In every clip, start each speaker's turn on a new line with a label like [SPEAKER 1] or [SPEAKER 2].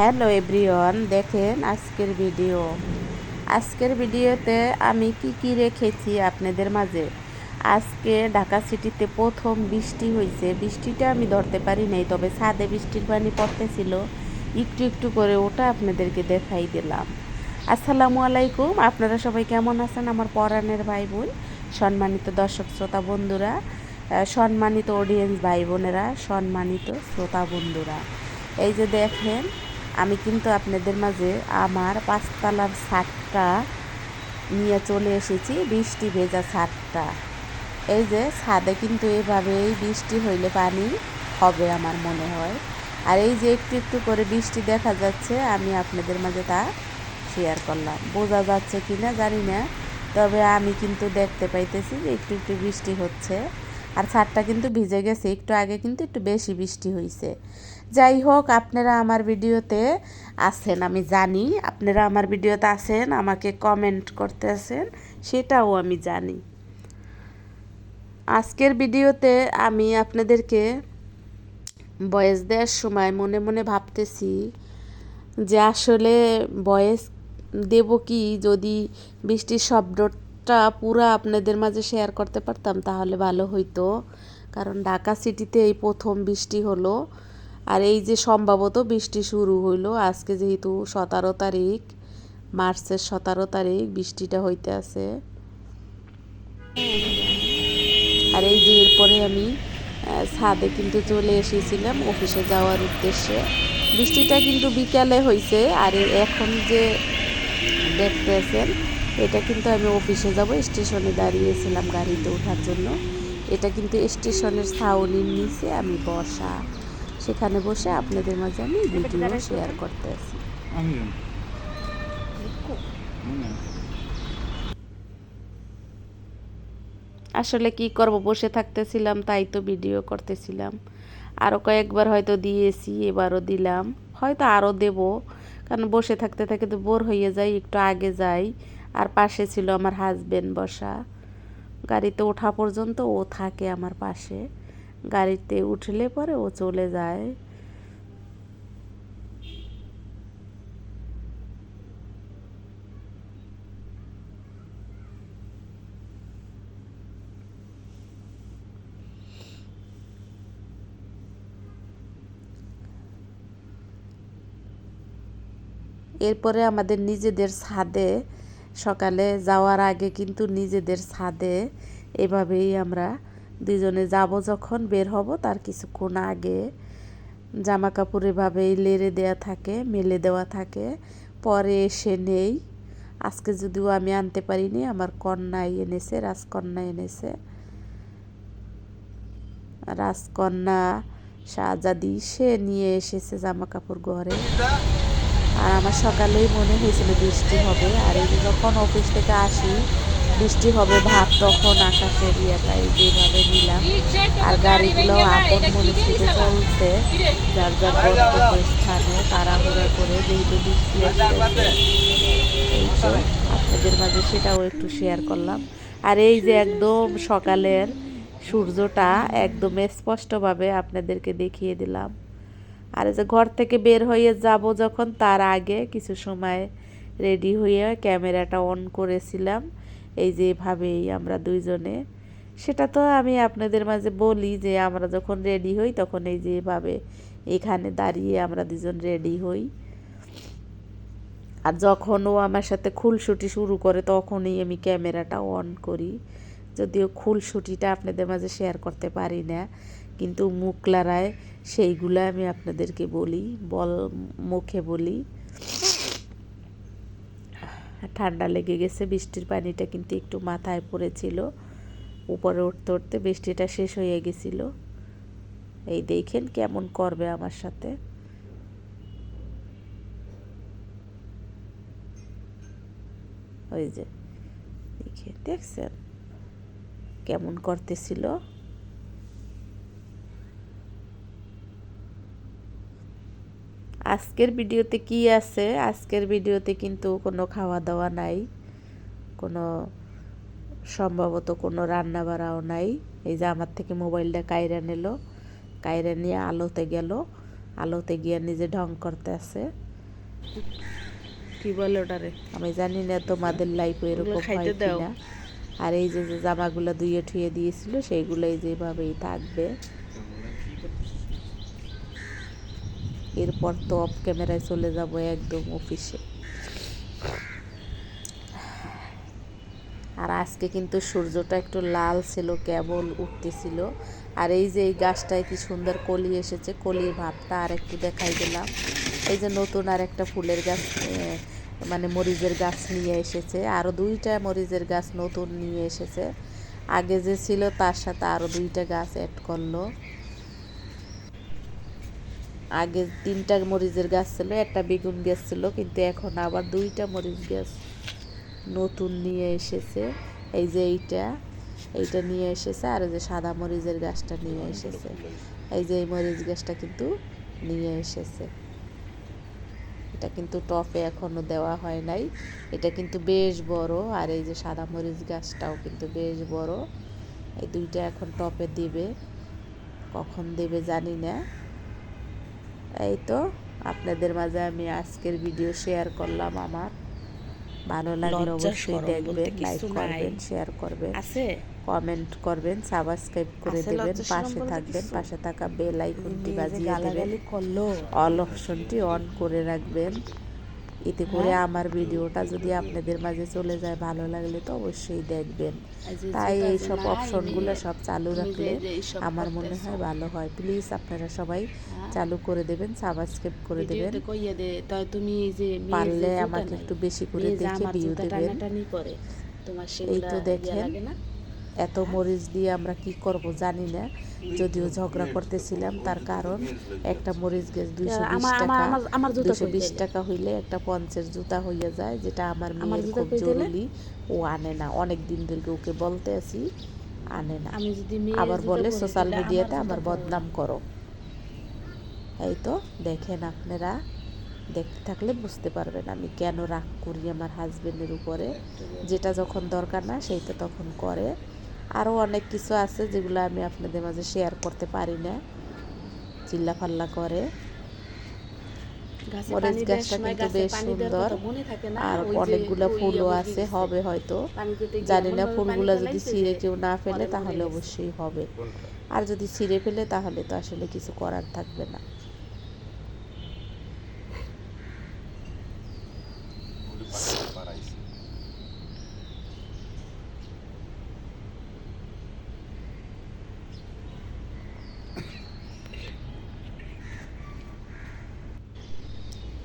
[SPEAKER 1] Hello everyone, দেখেন আজকের video. আজকের ভিডিওতে আমি কি কি রেখেছি আপনাদের মাঝে? আজকে ঢাকা সিটিতে প্রথম বৃষ্টি হয়েছে বৃষ্টিটা আমি ধরতে পারি নাই, তবে ছাদে বৃষ্টির পানি পড়তেছিল। একটু একটু করে ওটা আপনাদেরকে দেখাই দিলাম। আসসালামু আলাইকুম, আপনারা সবাই কেমন আছেন? আমার পরাণের ভাই বোন সম্মানিত দর্শক শ্রোতা বন্ধুরা সম্মানিত অডিয়েন্স ভাই বোনেরা সম্মানিত শ্রোতা বন্ধুরা। এই যে দেখেন আমি কিন্তু আপনাদের মাঝে আমার পাঁচতলার ছাদটা নিয়ে চলে এসেছি, বৃষ্টি ভেজা ছাদটা। এই যে ছাদে কিন্তু এভাবেই বৃষ্টি হইলে পানি হবে আমার মনে হয়। আর এই যে একটু একটু করে বৃষ্টি দেখা যাচ্ছে, আমি আপনাদের মাঝে তা শেয়ার করলাম। বোঝা যাচ্ছে কি না জানি না, তবে আমি কিন্তু দেখতে পাইতেছি যে একটু একটু বৃষ্টি হচ্ছে। আর ছাদটা কিন্তু ভিজে গেছে, একটু আগে কিন্তু একটু বেশি বৃষ্টি হয়েছে যাই হোক আপনারা আমার ভিডিওতে আছেন, আমি জানি। আপনারা আমার ভিডিওতে আছেন, আমাকে কমেন্ট করতে আছেন, সেটাও আমি জানি। আজকের ভিডিওতে আমি আপনাদেরকে বয়েস দেওয়ার সময় মনে মনে ভাবতেছি যে আসলে বয়েস দেব কি? যদি বৃষ্টির শব্দটা পুরো আপনাদের মাঝে শেয়ার করতে পারতাম, তাহলে ভালো হইতো। কারণ ঢাকা সিটিতে এই প্রথম বৃষ্টি হলো। আর এই যে সম্ভবত বৃষ্টি শুরু হইল, আজকে যেহেতু সতেরো তারিখ, মার্চের সতেরো তারিখ বৃষ্টিটা হইতে আছে। আর এই যে এরপরে আমি ছাদে কিন্তু চলে এসেছিলাম অফিসে যাওয়ার উদ্দেশ্যে। বৃষ্টিটা কিন্তু বিকালে হয়েছে আর এখন যে দেখতে আছেন, এটা কিন্তু আমি অফিসে যাব, স্টেশনে দাঁড়িয়েছিলাম গাড়িতে ওঠার জন্য। এটা কিন্তু স্টেশনের ছাউনির নিচে, আমি বসা সেখানে বসে আপনাদের মাঝে আমি ভিডিও শেয়ার করতে
[SPEAKER 2] আসি।
[SPEAKER 1] আসলে কি করব? বসে থাকতেছিলাম তাই তো ভিডিও করতেছিলাম। আরও কয়েকবার হয়তো দিয়েছি এবারও দিলাম। হয়তো আরও দেব। কারণ বসে থাকতে থাকতে তো বোর হয়ে যাই একটু আগে যাই। আর পাশে ছিল আমার হাজবেন্ড বসা। গাড়িতে ওঠা পর্যন্ত ও থাকে আমার পাশে। গাড়িতে উঠলে পরে ও চলে যায়। এরপরে আমাদের নিজেদের ছাদে, সকালে যাওয়ার আগে কিন্তু নিজেদের ছাদে এভাবেই আমরা দুজনে যাব যখন, বের হব, তার কিছুক্ষণ আগে জামা কাপড় এভাবেই লেড়ে দেওয়া থাকে, মেলে দেওয়া থাকে। পরে এসে নেই। আজকে যদিও আমি আনতে পারিনি, আমার কন্যাই এনেছে, রাজকন্যা এনেছে। রাজকন্যা শাহজাদি সে নিয়ে এসেছে জামা কাপড় ঘরে। আর আমার সকালেই মনে হয়েছিল বৃষ্টি হবে, আর এই যখন অফিস থেকে আসি বৃষ্টি হবে ভাব তখন আকাশের ইয়েটাই যেভাবে নিলাম। আর গাড়িগুলো আপন মনে ছুটে চলছে, যার যার গন্তব্য স্থানে তাড়াহুড়া করে যেহেতু বৃষ্টি আসতেছে। এই তো, আপনাদের মাঝে সেটাও একটু শেয়ার করলাম। আর এই যে একদম সকালের সূর্যটা একদম স্পষ্টভাবে আপনাদেরকে দেখিয়ে দিলাম। আর যে ঘর থেকে বের হয়ে যাব যখন, তার আগে কিছু সময় রেডি হয়ে ক্যামেরাটা অন করেছিলাম। এই যে এভাবেই আমরা দুইজনে, সেটা তো আমি আপনাদের মাঝে বলি যে আমরা যখন রেডি হই তখন এই যে এভাবে এখানে দাঁড়িয়ে আমরা দুজন রেডি হই। আর যখন ও আমার সাথে খুলশুটি শুরু করে তখনই আমি ক্যামেরাটা অন করি। যদিও খুলশুটিটা আপনাদের মাঝে শেয়ার করতে পারি না, কিন্তু মুখ লড়ায় সেইগুলো আমি আপনাদেরকে বলি, বল, মুখে বলি। ঠান্ডা লেগে গেছে, বৃষ্টির পানিটা কিন্তু একটু মাথায় পড়েছিল। উপরে উঠতে উঠতে বৃষ্টিটা শেষ হয়ে গেছিল। এই দেখেন কেমন করবে আমার সাথে। ওই যে, দেখে, দেখছেন? কেমন করতেছিল? আজকের ভিডিওতে কি আছে? আজকের ভিডিওতে কিন্তু কোনো খাওয়া দাওয়া নাই। কোনো সম্ভবত কোনো রান্না বাড়াও নাই। এই যে আমার থেকে মোবাইলটা কায়রা নিল। কায়রা নিয়ে আলোতে গেল। আলোতে গিয়ে নিজে ঢং করতে আছে।
[SPEAKER 2] কি বলে ওটারে?
[SPEAKER 1] আমি জানি না তোমাদের লাইফে এরকম হয় কিনা। আর এই যে যে জামাগুলো ধুয়ে ঠুয়ে দিয়েছিল সেইগুলোই যেভাবেই থাকবে। এরপর তো অফ ক্যামেরায় চলে যাব একদম অফিসে আর আজকে কিন্তু সূর্যটা একটু লাল ছিল, কেবল উঠতেছিল। আর এই যে এই গাছটায় কি সুন্দর কলি এসেছে, কলির ভাবটা আর একটু দেখাই দিলাম। এই যে নতুন আর একটা ফুলের গাছ মানে মরিচের গাছ নিয়ে এসেছে। আরও দুইটা মরিচের গাছ নতুন নিয়ে এসেছে। আগে যে ছিল তার সাথে আরও দুইটা গাছ অ্যাড করল। আগে তিনটা মরিচের গাছ ছিল, একটা বেগুন গাছ ছিল, কিন্তু এখন আবার দুইটা মরিচ গাছ নতুন নিয়ে এসেছে। এই যে এইটা এইটা নিয়ে এসেছে, আর যে সাদা মরিচের গাছটা নিয়ে এসেছে। এই যে এই মরিচ গাছটা কিন্তু নিয়ে এসেছে। এটা কিন্তু টপে এখনও দেওয়া হয় নাই। এটা কিন্তু বেশ বড়, আর এই যে সাদা মরিচ গাছটাও কিন্তু বেশ বড়। এই দুইটা এখন টপে দেবে। কখন দেবে জানি না। এই তো আপনাদের মাঝে আমি আজকের ভিডিও শেয়ার করলাম আমার। ভালো লাগলে অবশ্যই দেখবেন লাইক করবেন শেয়ার করবেন কমেন্ট করবেন সাবস্ক্রাইব করে দেবেন পাশে থাকবেন পাশে থাকা বেল আইকনটি বাজিয়ে দেবেন। অল অপশনটি অন করে রাখবেন। এতে করে
[SPEAKER 2] হ্যাঁ।
[SPEAKER 1] আমার ভিডিওটা যদি আপনাদের মাঝে চলে যায় ভালো লাগলে তো অবশ্যই দেখবেন। তাই
[SPEAKER 2] যেটা
[SPEAKER 1] এই সব অপশনগুলো সব চালু রাখলে আমার মনে হয় ভালো হয়। প্লিজ আপনারা সবাই
[SPEAKER 2] হ্যাঁ।
[SPEAKER 1] চালু করে দেবেন সাবস্ক্রাইব করে দেবেন।
[SPEAKER 2] তাই তুমি যে
[SPEAKER 1] পারলে আমাকে একটু বেশি করে দেখে ভিউ দেবেন।
[SPEAKER 2] করে
[SPEAKER 1] এই তো দেখেন।
[SPEAKER 2] না?
[SPEAKER 1] এত মরিচ দিয়ে আমরা কি করব জানি না। যদিও ঝগড়া করতেছিলাম তার কারণ একটা মরিচ গাছ দুইশো বিশ টাকা। দুইশো বিশ টাকা হইলে একটা পঞ্চের জুতা হইয়া যায় যেটা আমার
[SPEAKER 2] আমার
[SPEAKER 1] মেয়ের খুব জরুরি। ও আনে না অনেক দিন ধরে ওকে বলতে আছি আনে না।
[SPEAKER 2] আমি যদি
[SPEAKER 1] আবার বলে সোশ্যাল মিডিয়াতে আমার বদনাম করো। এই তো দেখেন আপনারা দেখতে থাকলে বুঝতে পারবেন আমি কেন রাগ করি আমার হাজবেন্ডের উপরে। যেটা যখন দরকার না সেইটা তখন করে। আরও অনেক কিছু আছে যেগুলো আমি আপনাদের মাঝে শেয়ার করতে পারি না। চিল্লাফাল্লা করে। মরিচ গাছটা কিন্তু বেশ সুন্দর? আর
[SPEAKER 2] ওই
[SPEAKER 1] অনেকগুলো ফুলও আছে হবে হয়তো। জানি না ফুলগুলো যদি ছিঁড়ে কেউ না ফেলে তাহলে অবশ্যই হবে। আর যদি ছিঁড়ে ফেলে তাহলে তো আসলে কিছু করার থাকবে না।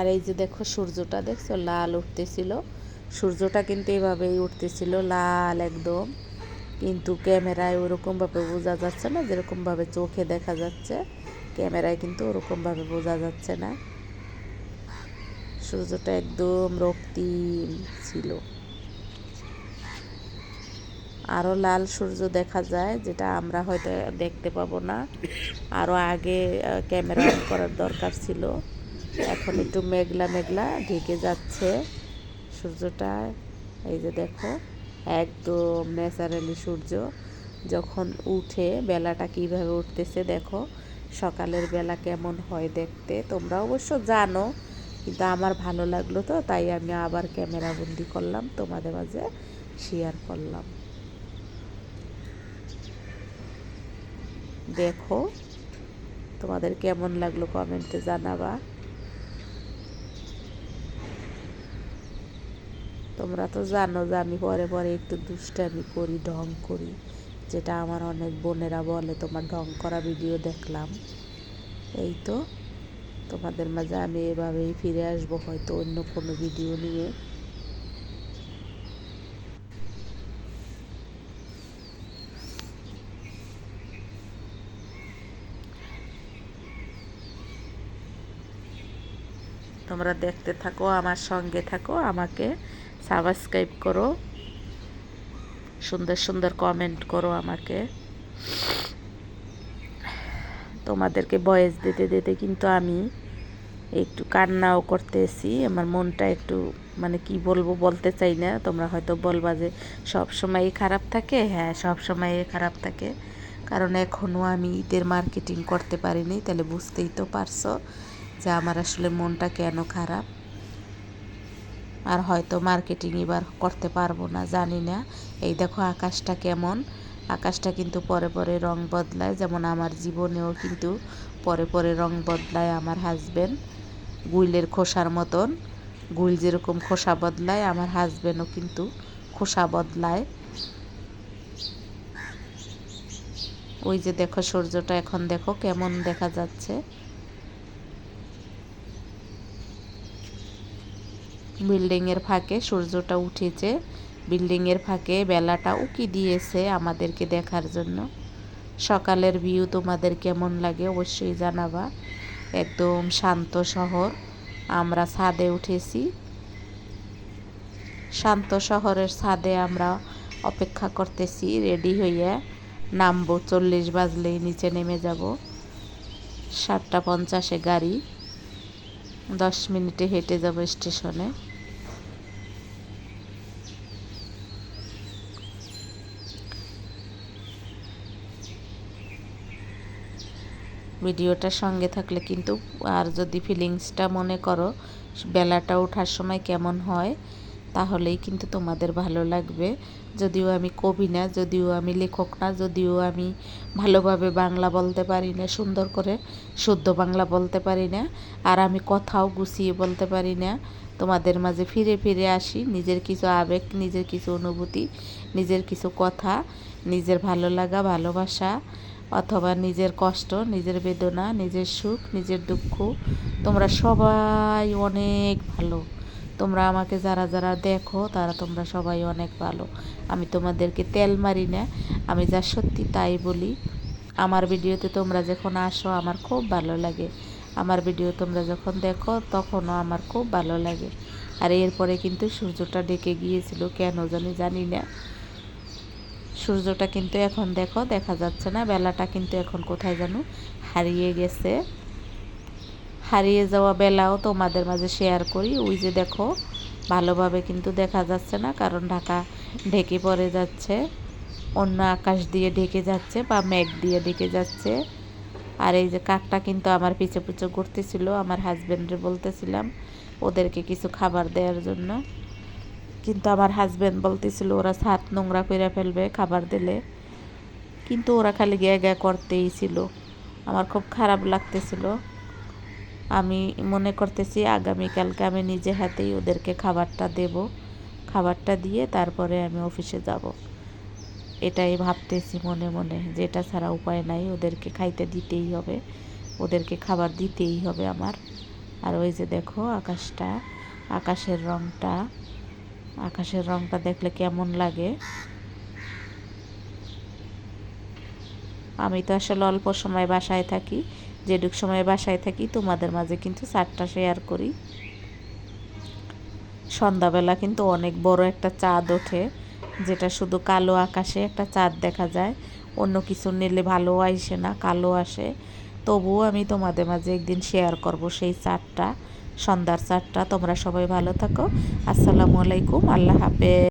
[SPEAKER 1] আর এই যে দেখো সূর্যটা, দেখছ? লাল উঠতেছিল। সূর্যটা কিন্তু এভাবেই উঠতেছিল, লাল একদম। কিন্তু ক্যামেরায় ওরকমভাবে বোঝা যাচ্ছে না, যেরকমভাবে চোখে দেখা যাচ্ছে। ক্যামেরায় কিন্তু ওরকমভাবে বোঝা যাচ্ছে না। সূর্যটা একদম রক্তিম ছিল। আরও লাল সূর্য দেখা যায়, যেটা আমরা হয়তো দেখতে পাবো না। আরও আগে ক্যামেরা অন করার দরকার ছিল। এখন একটু মেঘলা মেঘলা ঢেকে যাচ্ছে সূর্যটা। এই যে দেখো, একদম ন্যাচারালি সূর্য যখন উঠে বেলাটা কীভাবে উঠতেছে দেখো, সকালের বেলা কেমন হয় দেখতে। তোমরা অবশ্য জানো, কিন্তু আমার ভালো লাগল তো, তাই আমি আবার ক্যামেরা বন্দি করলাম, তোমাদের মাঝে শেয়ার করলাম। দেখো, তোমাদের কেমন লাগল কমেন্টে জানাবা। তোমরা তো জানো যে আমি পরে পরে একটু দুষ্টামি করি, ঢং করি। যেটা আমার অনেক বোনেরা বলে, তোমার ঢং করা ভিডিও দেখলাম। এই তো, তোমাদের মাঝে আমি এভাবেই ফিরে আসব হয়তো অন্য কোনো ভিডিও নিয়ে। তোমরা দেখতে থাকো, আমার সঙ্গে থাকো, আমাকে সাবস্ক্রাইব করো। সুন্দর সুন্দর কমেন্ট করো আমাকে। তোমাদেরকে বয়েস দিতে দিতে কিন্তু আমি একটু কান্নাও করতেছি। আমার মনটা একটু মানে কি বলব বলতে চাই না। তোমরা হয়তো বলবা যে সব সময় খারাপ থাকে? হ্যাঁ সব সময় খারাপ থাকে। কারণ এখনও আমি ঈদের মার্কেটিং করতে পারিনি, তাহলে বুঝতেই তো পারছ যে আমার আসলে মনটা কেন খারাপ। আর হয়তো মার্কেটিং এবার করতে পারব না, জানি না। এই দেখো আকাশটা কেমন। আকাশটা কিন্তু পরে পরে রং বদলায়, যেমন আমার জীবনেও কিন্তু পরে পরে রং বদলায় আমার হাজবেন্ড গুইলের খোসার মতন, গুইল যেরকম খোসা বদলায়, আমার হাজবেন্ডও কিন্তু খোসা বদলায়। ওই যে দেখো সূর্যটা এখন দেখো কেমন দেখা যাচ্ছে। বিল্ডিংয়ের ফাঁকে সূর্যটা উঠেছে। বিল্ডিংয়ের ফাঁকে বেলাটা উকি দিয়েছে আমাদেরকে দেখার জন্য। সকালের ভিউ তোমাদের কেমন লাগে অবশ্যই জানাবা। একদম শান্ত শহর। আমরা ছাদে উঠেছি। শান্ত শহরের ছাদে আমরা অপেক্ষা করতেছি, রেডি হইয়া নামবো। চল্লিশ বাজলেই নিচে নেমে যাব। সাতটা পঞ্চাশে গাড়ি। দশ মিনিটে হেঁটে যাব স্টেশনে। ভিডিওটার সঙ্গে থাকলে কিন্তু আর যদি ফিলিংসটা মনে করো, বেলাটা ওঠার সময় কেমন হয়, তাহলেই কিন্তু তোমাদের ভালো লাগবে। যদিও আমি কবি না, যদিও আমি লেখক না, যদিও আমি ভালোভাবে বাংলা বলতে পারি না, সুন্দর করে শুদ্ধ বাংলা বলতে পারি না, আর আমি কথাও গুছিয়ে বলতে পারি না। তোমাদের মাঝে ফিরে ফিরে আসি, নিজের কিছু আবেগ, নিজের কিছু অনুভূতি, নিজের কিছু কথা, নিজের ভালো লাগা, ভালোবাসা অথবা নিজের কষ্ট, নিজের বেদনা, নিজের সুখ, নিজের দুঃখ, তোমরা সবাই অনেক ভালো। তোমরা আমাকে যারা যারা দেখো, তারা তোমরা সবাই অনেক ভালো। আমি তোমাদেরকে তেল মারি না, আমি যা সত্যি তাই বলি। আমার ভিডিওতে তোমরা যখন আসো, আমার খুব ভালো লাগে। আমার ভিডিও তোমরা যখন দেখো, তখনও আমার খুব ভালো লাগে। আর এরপরে কিন্তু সূর্যটা ডেকে গিয়েছিল, কেন জানি জানি না। সূর্যটা কিন্তু এখন দেখো, দেখা যাচ্ছে না, বেলাটা কিন্তু এখন কোথায় যেন হারিয়ে গেছে। হারিয়ে যাওয়া বেলাও তোমাদের মাঝে শেয়ার করি। ওই যে দেখো, ভালোভাবে কিন্তু দেখা যাচ্ছে না, কারণ ঢাকা ঢেকে পড়ে যাচ্ছে। অন্য আকাশ দিয়ে ঢেকে যাচ্ছে বা মেঘ দিয়ে ঢেকে যাচ্ছে। আর এই যে কাকটা কিন্তু আমার পিছে পিছে ঘুরতেছিল, আমার হাজব্যান্ডে বলতেছিলাম, ওদেরকে কিছু খাবার দেওয়ার জন্য। কিন্তু আমার হাজব্যান্ড বলতেছিল, ওরা ছাদ নোংরা করে ফেলবে, খাবার দিলে। কিন্তু ওরা খালি গ্যা গ্যা করতেই ছিল। আমার খুব খারাপ লাগতেছিল। আমি মনে করতেছি, আগামীকালকে আমি নিজে হাতেই ওদেরকে খাবারটা দেব। খাবারটা দিয়ে তারপরে আমি অফিসে যাব। এটাই ভাবতেছি মনে মনে, যেটা ছাড়া উপায় নাই, ওদেরকে খাইতে দিতেই হবে। ওদেরকে খাবার দিতেই হবে আমার। আর ওই যে দেখো, আকাশটা, আকাশের রংটা। আকাশের রংটা দেখলে কেমন লাগে? আমি তো আসলে অল্প সময় বাসায় থাকি। যেটুক সময় বাসায় থাকি, তোমাদের মাঝে কিন্তু চারটা শেয়ার করি। সন্ধ্যাবেলা কিন্তু অনেক বড় একটা চাঁদ ওঠে, যেটা শুধু কালো আকাশে একটা চাঁদ দেখা যায়। অন্য কিছু নিলে ভালো আসে না, কালো আসে। তবুও আমি তোমাদের মাঝে একদিন শেয়ার করব সেই চাঁদটা। সন্ধ্যার চারটা। তোমরা সবাই ভালো থাকো। আসসালামু আলাইকুম। আল্লাহ হাফেজ।